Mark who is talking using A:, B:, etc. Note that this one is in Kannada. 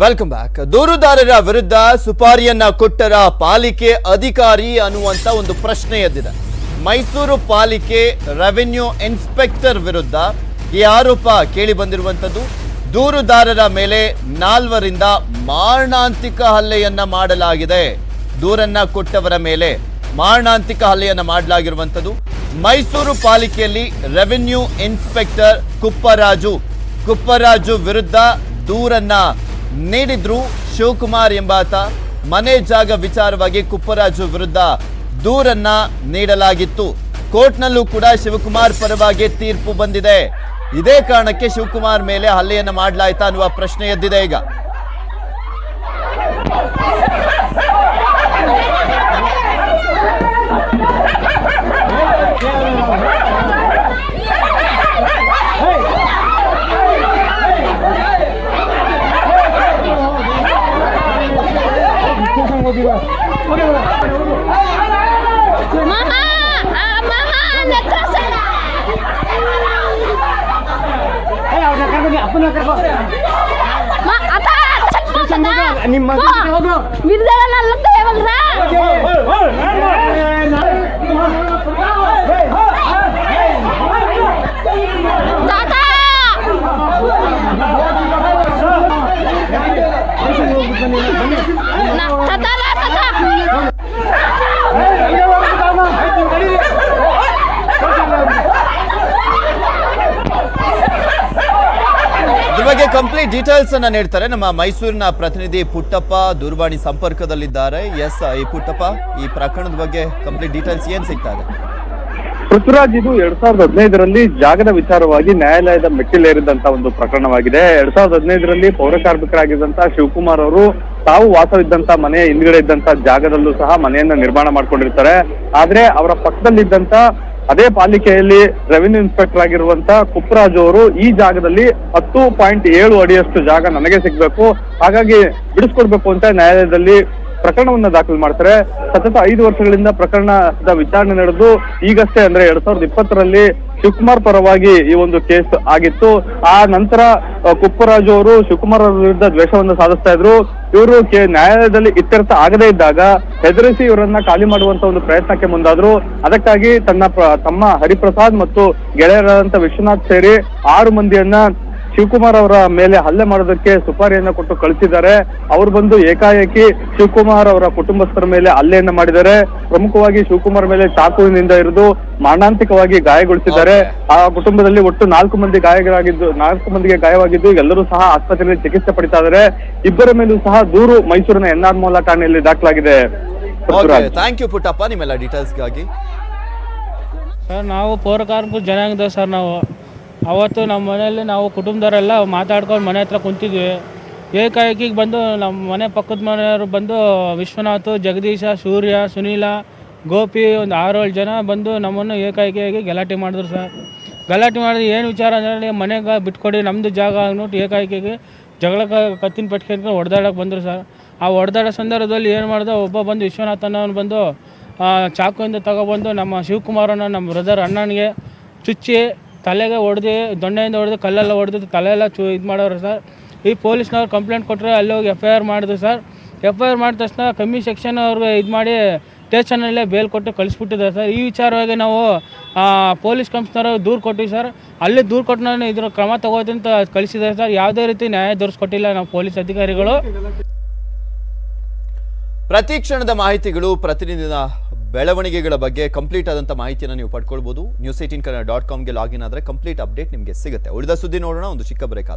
A: ವೆಲ್ಕಮ್ ಬ್ಯಾಕ್ ದೂರುದಾರರ ವಿರುದ್ಧ ಸುಪಾರಿಯನ್ನ ಕೊಟ್ಟರ ಪಾಲಿಕೆ ಅಧಿಕಾರಿ ಅನ್ನುವಂತ ಒಂದು ಪ್ರಶ್ನೆ ಎದ್ದಿದೆ. ಮೈಸೂರು ಪಾಲಿಕೆ ರೆವೆನ್ಯೂ ಇನ್ಸ್ಪೆಕ್ಟರ್ ವಿರುದ್ಧ ಈ ಆರೋಪ ಕೇಳಿ ಬಂದಿರುವಂತದ್ದು. ದೂರುದಾರರ ಮೇಲೆ ನಾಲ್ವರಿಂದ ಮಾರಣಾಂತಿಕ ಹಲ್ಲೆಯನ್ನ ಮಾಡಲಾಗಿದೆ. ದೂರನ್ನ ಕೊಟ್ಟವರ ಮೇಲೆ ಮಾರಣಾಂತಿಕ ಹಲ್ಲೆಯನ್ನ ಮಾಡಲಾಗಿರುವಂತದ್ದು. ಮೈಸೂರು ಪಾಲಿಕೆಯಲ್ಲಿ ರೆವೆನ್ಯೂ ಇನ್ಸ್ಪೆಕ್ಟರ್ ಕುಪ್ಪರಾಜು. ಕುಪ್ಪರಾಜು ವಿರುದ್ಧ ದೂರನ್ನ ನೀಡಿದ್ರು ಶಿವಕುಮಾರ್ ಎಂಬಾತ. ಮನೆ ಜಾಗ ವಿಚಾರವಾಗಿ ಕುಪ್ಪರಾಜು ವಿರುದ್ಧ ದೂರನ್ನ ನೀಡಲಾಗಿತ್ತು. ಕೋರ್ಟ್ನಲ್ಲೂ ಕೂಡ ಶಿವಕುಮಾರ್ ಪರವಾಗಿ ತೀರ್ಪು ಬಂದಿದೆ. ಇದೇ ಕಾರಣಕ್ಕೆ ಶಿವಕುಮಾರ್ ಮೇಲೆ ಹಲ್ಲೆಯನ್ನು ಮಾಡಲಾಯ್ತಾ ಅನ್ನುವ ಪ್ರಶ್ನೆ ಎದ್ದಿದೆ ಈಗ.
B: Mama, ah, mama, anda terasa. Eh, udah kerja
C: nih,
B: aku udah kerja. Ma, ata, cepat ata. Ini mana
A: kita ngobrol. Biar lalat. ಬಗ್ಗೆ ಕಂಪ್ಲೀಟ್ ಡೀಟೇಲ್ಸ್ ಅನ್ನ ನೀಡ್ತಾರೆ. ನಮ್ಮ ಮೈಸೂರಿನ ಪ್ರತಿನಿಧಿ ಪುಟ್ಟಪ್ಪ ದೂರವಾಣಿ ಸಂಪರ್ಕದಲ್ಲಿದ್ದಾರೆ. ಎಸ್ ಈ ಪುಟ್ಟಪ್ಪ, ಈ ಪ್ರಕರಣದ ಬಗ್ಗೆ ಕಂಪ್ಲೀಟ್ ಡೀಟೇಲ್ಸ್ ಏನ್ ಸಿಗ್ತಾ ಇದೆ?
C: ಪೃಥ್ವಿರಾಜ್, ಇದು ಎರಡ್ ಸಾವಿರದ ಹದಿನೈದರಲ್ಲಿ ಜಾಗದ ವಿಚಾರವಾಗಿ ನ್ಯಾಯಾಲಯದ ಮೆಟ್ಟಿಲೇರಿದಂತ ಒಂದು ಪ್ರಕರಣವಾಗಿದೆ. ಎರಡ್ ಸಾವಿರದ ಹದಿನೈದರಲ್ಲಿ ಪೌರ ಕಾರ್ಮಿಕರಾಗಿದ್ದಂತ ಶಿವಕುಮಾರ್ ಅವರು ತಾವು ವಾಸವಿದ್ದಂತ ಮನೆಯ ಹಿಂದ್ಗಡೆ ಇದ್ದಂತ ಜಾಗದಲ್ಲೂ ಸಹ ಮನೆಯನ್ನ ನಿರ್ಮಾಣ ಮಾಡ್ಕೊಂಡಿರ್ತಾರೆ. ಆದ್ರೆ ಅವರ ಪಕ್ಕದಲ್ಲಿದ್ದಂತ ಅದೇ ಪಾಲಿಕೆಯಲ್ಲಿ ರೆವಿನ್ಯೂ ಇನ್ಸ್ಪೆಕ್ಟರ್ ಆಗಿರುವಂತ ಕುಪ್ರಾಜ್ ಅವರು ಈ ಜಾಗದಲ್ಲಿ ಹತ್ತು ಪಾಯಿಂಟ್ ಏಳು ಅಡಿಯಷ್ಟು ಜಾಗ ನನಗೆ ಸಿಗ್ಬೇಕು. ಹಾಗಾಗಿ ಬಿಡಿಸ್ಕೊಡ್ಬೇಕು ಅಂತ ನ್ಯಾಯಾಲಯದಲ್ಲಿ ಪ್ರಕರಣವನ್ನ ದಾಖಲು ಮಾಡ್ತಾರೆ. ಸತತ ಐದು ವರ್ಷಗಳಿಂದ ಪ್ರಕರಣದ ವಿಚಾರಣೆ ನಡೆದು, ಈಗಷ್ಟೇ ಅಂದ್ರೆ ಎರಡ್ ಸಾವಿರದ ಇಪ್ಪತ್ತರಲ್ಲಿ ಶಿವಕುಮಾರ್ ಪರವಾಗಿ ಈ ಒಂದು ಕೇಸ್ ಆಗಿತ್ತು. ಆ ನಂತರ ಕುಪ್ಪರಾಜು ಅವರು ಶಿವಕುಮಾರ್ ಅವರ ವಿರುದ್ಧ ದ್ವೇಷವನ್ನು ಸಾಧಿಸ್ತಾ ಇದ್ರು. ಇವರು ನ್ಯಾಯಾಲಯದಲ್ಲಿ ಇತ್ಯರ್ಥ ಆಗದೇ ಇದ್ದಾಗ ಹೆದರಿಸಿ ಇವರನ್ನ ಖಾಲಿ ಮಾಡುವಂತ ಒಂದು ಪ್ರಯತ್ನಕ್ಕೆ ಮುಂದಾದ್ರು. ಅದಕ್ಕಾಗಿ ತನ್ನ ತಮ್ಮ ಹರಿಪ್ರಸಾದ್ ಮತ್ತು ಗೆಳೆಯರಾದಂತ ವಿಶ್ವನಾಥ್ ಸೇರಿ ಆರು ಮಂದಿಯನ್ನ ಶಿವಕುಮಾರ್ ಅವರ ಮೇಲೆ ಹಲ್ಲೆ ಮಾಡೋದಕ್ಕೆ ಸುಪಾರಿಯನ್ನ ಕೊಟ್ಟು ಕಳಿಸಿದ್ದಾರೆ. ಅವರು ಬಂದು ಏಕಾಏಕಿ ಶಿವಕುಮಾರ್ ಅವರ ಕುಟುಂಬಸ್ಥರ ಮೇಲೆ ಹಲ್ಲೆಯನ್ನ ಮಾಡಿದ್ದಾರೆ. ಪ್ರಮುಖವಾಗಿ ಶಿವಕುಮಾರ್ ಮೇಲೆ ಚಾಕುವಿನಿಂದ ಇರಿದು ಮಾರಣಾಂತಿಕವಾಗಿ ಗಾಯಗೊಳಿಸಿದ್ದಾರೆ. ಆ ಕುಟುಂಬದಲ್ಲಿ ಒಟ್ಟು ನಾಲ್ಕು ಮಂದಿ ಗಾಯಗಳಾಗಿದ್ದು ನಾಲ್ಕು ಮಂದಿಗೆ ಗಾಯವಾಗಿದ್ದು ಎಲ್ಲರೂ ಸಹ ಆಸ್ಪತ್ರೆಯಲ್ಲಿ ಚಿಕಿತ್ಸೆ ಪಡಿತಾ ಇದ್ದಾರೆ. ಇಬ್ಬರ ಮೇಲೂ ಸಹ ದೂರು ಮೈಸೂರಿನ ಎನ್ಆರ್ ಆರ್ ಮೌಲ ಠಾಣೆಯಲ್ಲಿ ದಾಖಲಾಗಿದೆ.
A: ಓಕೆ ಥ್ಯಾಂಕ್ ಯು ಪುಟ್ಟಪ್ಪ ನಿಮ್ಮೆಲ್ಲ ಡೀಟೇಲ್ಸ್ಗಾಗಿ
D: ಸರ್ ನಾವು ಪೌರ ಕಾರ್ಮಿಕ ಜನಾಂಗದ ಸರ್ ನಾವು. ಅವತ್ತು ನಮ್ಮ ಮನೆಯಲ್ಲಿ ನಾವು ಕುಟುಂಬದವರೆಲ್ಲ ಮಾತಾಡ್ಕೊಂಡು ಮನೆ ಹತ್ರ ಕುಂತಿದ್ವಿ. ಏಕಾಏಕಿ ಬಂದು ನಮ್ಮ ಮನೆ ಪಕ್ಕದ ಮನೆಯವರು ಬಂದು ವಿಶ್ವನಾಥ್, ಜಗದೀಶ, ಸೂರ್ಯ, ಸುನೀಲ, ಗೋಪಿ ಒಂದು ಆರೇಳು ಜನ ಬಂದು ನಮ್ಮನ್ನು ಏಕಾಏಕಿಯಾಗಿ ಗಲಾಟೆ ಮಾಡಿದ್ರು ಸರ್. ಗಲಾಟೆ ಮಾಡಿದ್ರೆ ಏನು ವಿಚಾರ ಅಂದರೆ ಮನೆಗೆ ಬಿಟ್ಕೊಡಿ ನಮ್ಮದು ಜಾಗ ಅಂದ್ಬಿಟ್ಟು ಏಕಾಏಕಿಗೆ ಜಗಳಕ್ಕೆ ಕತ್ತಿನ ಪಟ್ಕೊಂಡು ಹೊಡೆದಾಡಕ್ಕೆ ಬಂದರು ಸರ್. ಆ ಹೊಡೆದಾಡೋ ಸಂದರ್ಭದಲ್ಲಿ ಏನು ಮಾಡ್ದೆ ಒಬ್ಬ ಬಂದು ವಿಶ್ವನಾಥ್ ಅನ್ನೋನು ಬಂದು ಚಾಕುವಿಂದ ತಗೊಬಂದು ನಮ್ಮ ಶಿವಕುಮಾರನ ನಮ್ಮ ಬ್ರದರ್ ಅಣ್ಣನಿಗೆ ಚುಚ್ಚಿ ತಲೆಗೆ ಹೊಡೆದು, ದೊಣ್ಣೆಯಿಂದ ಹೊಡೆದು, ಕಲ್ಲೆಲ್ಲ ಹೊಡೆದು, ತಲೆಯೆಲ್ಲ ಚು, ಇದು ಮಾಡೋರು ಸರ್. ಈ ಪೊಲೀಸ್ನವ್ರು ಕಂಪ್ಲೇಂಟ್ ಕೊಟ್ಟರೆ ಅಲ್ಲಿ ಹೋಗಿ ಎಫ್ ಐ ಆರ್ ಮಾಡಿದ್ರು ಸರ್. ಎಫ್ ಐ ಆರ್ ಮಾಡಿದ ತಕ್ಷಣ ಕಮ್ಮಿ ಸೆಕ್ಷನ್ ಅವ್ರಿಗೆ ಇದು ಮಾಡಿ ಸ್ಟೇಷನಲ್ಲೇ ಬೇಲ್ ಕೊಟ್ಟು ಕಳಿಸ್ಬಿಟ್ಟಿದ್ದಾರೆ ಸರ್. ಈ ವಿಚಾರವಾಗಿ ನಾವು ಪೊಲೀಸ್ ಕಂಪ್ನಿಯವ್ರಿಗೆ ದೂರು ಕೊಟ್ಟಿವಿ ಸರ್. ಅಲ್ಲಿ ದೂರು ಕೊಟ್ಟು ಇದ್ರ ಕ್ರಮ ತಗೋತೀನಿ ಅಂತ ಕಳಿಸಿದ್ದಾರೆ ಸರ್. ಯಾವುದೇ ರೀತಿ ನ್ಯಾಯ ದೊರಿಸ್ಕೊಟ್ಟಿಲ್ಲ ನಾವು ಪೊಲೀಸ್ ಅಧಿಕಾರಿಗಳು.
A: ಪ್ರತಿ ಕ್ಷಣದ ಮಾಹಿತಿಗಳು ಪ್ರತಿನಿಧಿನ ಬೆಳವಣಿಗೆಗಳ ಬಗ್ಗೆ ಕಂಪ್ಲೀಟ್ ಆದಂತ ಮಾಹಿತಿಯನ್ನು ನೀವು ಪಡ್ಕೊಳ್ಬಹುದು ನ್ಯೂಸ್ ಏಟೀನ್ ಕನ್ನಡ ಡಾಟ್ ಕಾಮ್ಗೆ ಲಾಗಿನ್ ಆದ್ರೆ ಕಂಪ್ಲೀಟ್ ಅಪ್ಡೇಟ್ ನಿಮಗೆ ಸಿಗುತ್ತೆ. ಉಳಿದ ಸುದ್ದಿ ನೋಡೋಣ, ಒಂದು ಚಿಕ್ಕ ಬ್ರೇಕ್